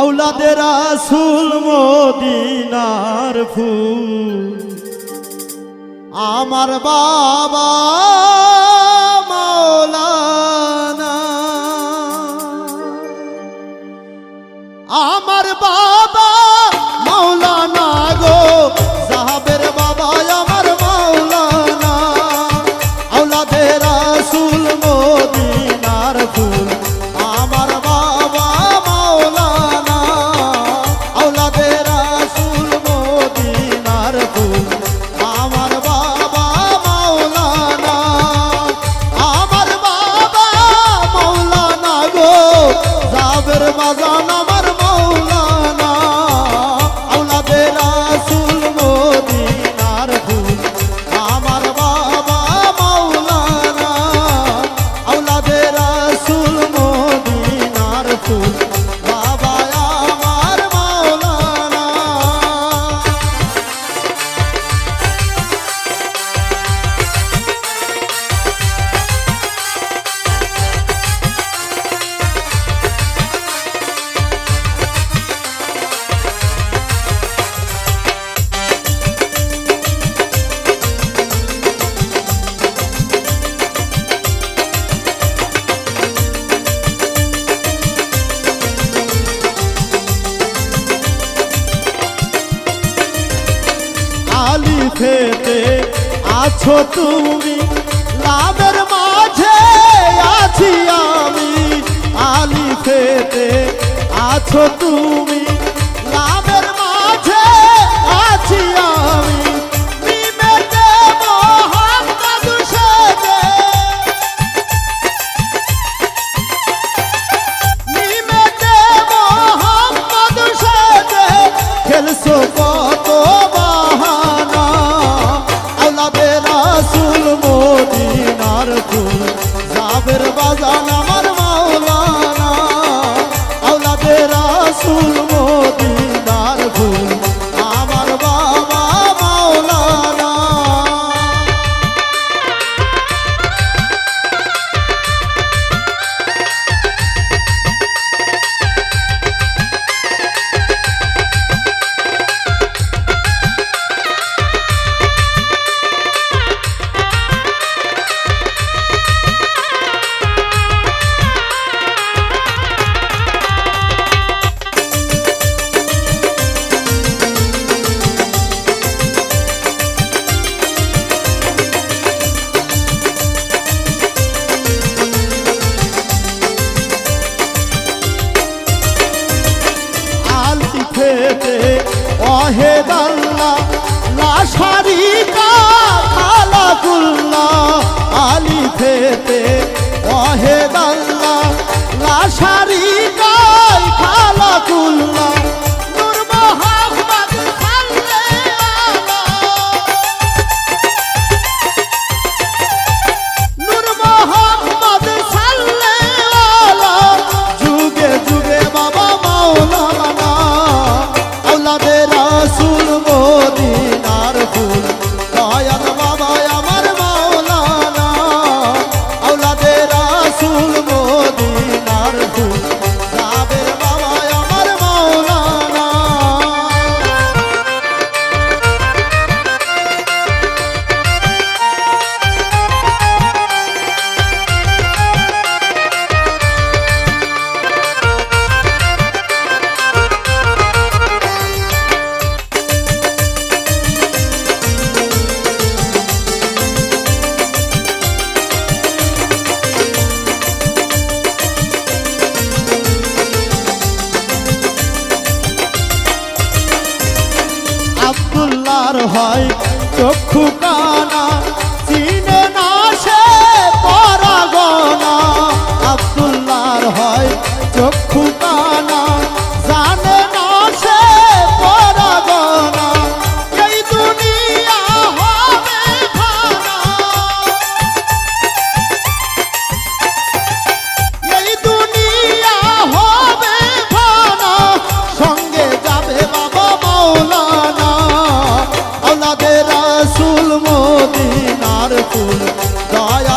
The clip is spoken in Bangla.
আউলাদের আসুল মদিনার ফুল। আমার বাবা Ramazan'a আছো তুমি লাভের মাঝে আছি আমি আলি খেতে আছো তুমি কাফেতে অহে দাল্লা লাশারি কালা কুল্লা আলি ফেতে হয় চক্ষু কানা চিনে না সে পরাগনা। আব্দুল্লার হয় চক্ষু কানা রসুল মোদিনার ফুল দয়া